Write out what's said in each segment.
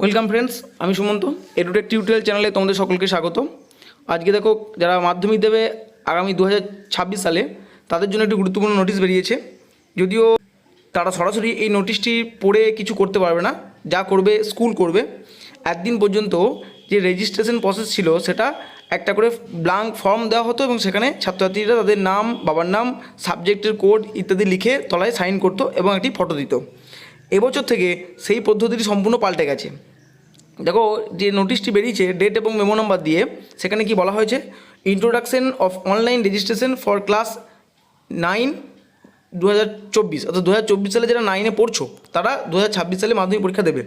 Welcome friends আমি Sumanta. Edtech tutorial চ্যানেলে তোমাদের সকলকে স্বাগত। আজকে দেখো, যারা মাধ্যমিক দেবে আগামী দু হাজার ছাব্বিশ সালে, তাদের জন্য একটি গুরুত্বপূর্ণ নোটিশ বেরিয়েছে। যদিও তারা সরাসরি এই নোটিশটি পড়ে কিছু করতে পারবে না, যা করবে স্কুল করবে। একদিন পর্যন্ত যে রেজিস্ট্রেশন প্রসেস ছিল, সেটা একটা করে ব্লাঙ্ক ফর্ম দেওয়া হতো এবং সেখানে ছাত্রছাত্রীরা তাদের নাম, বাবার নাম সাবজেক্টের কোড ইত্যাদি লিখে তলায় সাইন করতো এবং একটি ফটো দিত। এবছর থেকে সেই পদ্ধতিটি সম্পূর্ণ পাল্টে গেছে। দেখো, যে নোটিশটি বেরিয়েছে ডেট এবং মেমো নাম্বার দিয়ে, সেখানে কি বলা হয়েছে? Introduction of online registration for class nine দু হাজার চব্বিশ, অর্থাৎ দু হাজার চব্বিশ সালে যারা নাইনে পড়ছো, তারা দু হাজার ছাব্বিশ সালে মাধ্যমিক পরীক্ষা দেবে।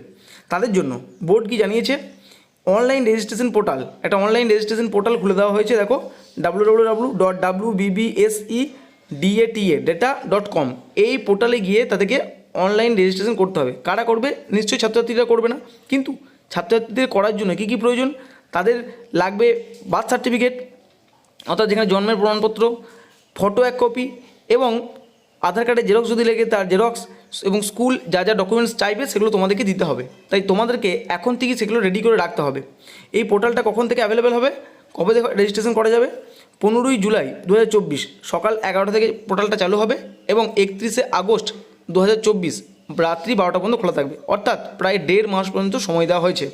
তাদের জন্য বোর্ড কি জানিয়েছে? অনলাইন রেজিস্ট্রেশন পোর্টাল একটা অনলাইন রেজিস্ট্রেশন পোর্টাল খুলে দেওয়া হয়েছে, দেখো W W W dot W BBSE D A T A data dot com এই পোর্টালে গিয়ে তাদেরকে অনলাইন রেজিস্ট্রেশন করতে হবে। কারা করবে? নিশ্চয়ই ছাত্রছাত্রীরা করবে না। কিন্তু ছাত্রছাত্রীদের করার জন্য কী কী প্রয়োজন? তাদের লাগবে বার্থ সার্টিফিকেট অর্থাৎ যেখানে জন্মের প্রমাণপত্র ফটো এক কপি এবং আধার কার্ডের জেরক্স যদি লেগে তার জেরক্স এবং স্কুল যা যা ডকুমেন্টস চাইবে সেগুলো তোমাদেরকে দিতে হবে। তাই তোমাদেরকে এখন থেকেই সেগুলো রেডি করে রাখতে হবে। এই পোর্টালটা কখন থেকে অ্যাভেলেবেল হবে? কবে থেকে রেজিস্ট্রেশন করা যাবে? পনেরোই জুলাই দু হাজার চব্বিশ সকাল এগারোটা থেকে পোর্টালটা চালু হবে এবং একত্রিশে আগস্ট দু হাজার চব্বিশ রাত্রি বারোটা পর্যন্ত খোলা থাকবে। অর্থাৎ প্রায় দেড় মাস পর্যন্ত সময় দেওয়া হয়েছে।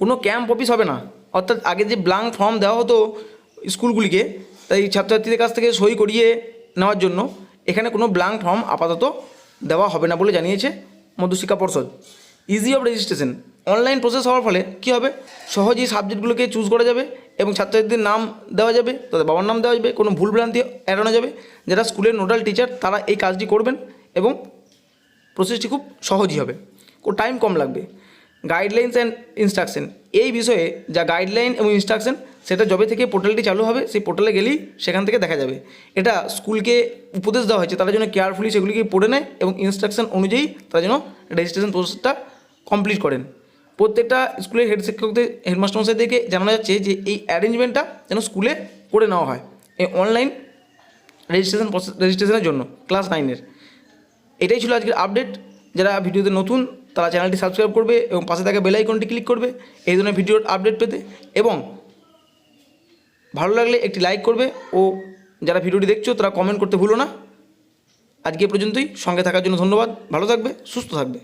কোনো ক্যাম্প অফিস হবে না। অর্থাৎ আগে যে ব্লাঙ্ক ফর্ম দেওয়া হতো স্কুলগুলিকে, তাই ছাত্রছাত্রীদের কাছ থেকে সই করিয়ে নেওয়ার জন্য এখানে কোনো ব্লাঙ্ক ফর্ম আপাতত দেওয়া হবে না বলে জানিয়েছে মধ্যশিক্ষা পর্ষদ। Easy of registration online process হওয়ার ফলে কী হবে? সহজেই সাবজেক্টগুলোকে চুজ করা যাবে এবং ছাত্রছাত্রীদের নাম দেওয়া যাবে, তাদের বাবার নাম দেওয়া যাবে, কোনো ভুলভ্রান্তি এড়ানো যাবে। যারা স্কুলের নোডাল টিচার, তারা এই কাজটি করবেন এবং প্রসেসটি খুব সহজই হবে। ও টাইম কম লাগবে। Guidelines and instruction. এই বিষয়ে যা গাইডলাইন এবং ইনস্ট্রাকশন, সেটা যবে থেকে পোর্টালটি চালু হবে, সেই পোর্টালে গেলেই সেখান থেকে দেখা যাবে। এটা স্কুলকে উপদেশ দেওয়া হয়েছে, তারা যেন কেয়ারফুলি সেগুলিকে পড়ে নেয় এবং ইনস্ট্রাকশন অনুযায়ী তারা যেন রেজিস্ট্রেশন প্রসেসটা কমপ্লিট করেন। প্রত্যেকটা স্কুলের হেড শিক্ষকদের হেডমাস্টারমশাইদেরকে জানানো যাচ্ছে যে এই অ্যারেঞ্জমেন্টটা যেন স্কুলে করে নেওয়া হয়। এই অনলাইন রেজিস্ট্রেশন প্রসেস রেজিস্ট্রেশনের জন্য ক্লাস নাইনের এটাই ছিল আজকের আপডেট যারা ভিডিওতে নতুন, তারা চ্যানেলটি সাবস্ক্রাইব করবে এবং পাশে থাকা বেল আইকনটি ক্লিক করবে। এই ধরনের ভিডিওর আপডেট পেতে এবং ভালো লাগলে একটি লাইক করবে ও যারা ভিডিওটি দেখছ, তারা কমেন্ট করতে ভুলো না। আজকে পর্যন্তই। সঙ্গে থাকার জন্য ধন্যবাদ। ভালো থাকবে, সুস্থ থাকবে।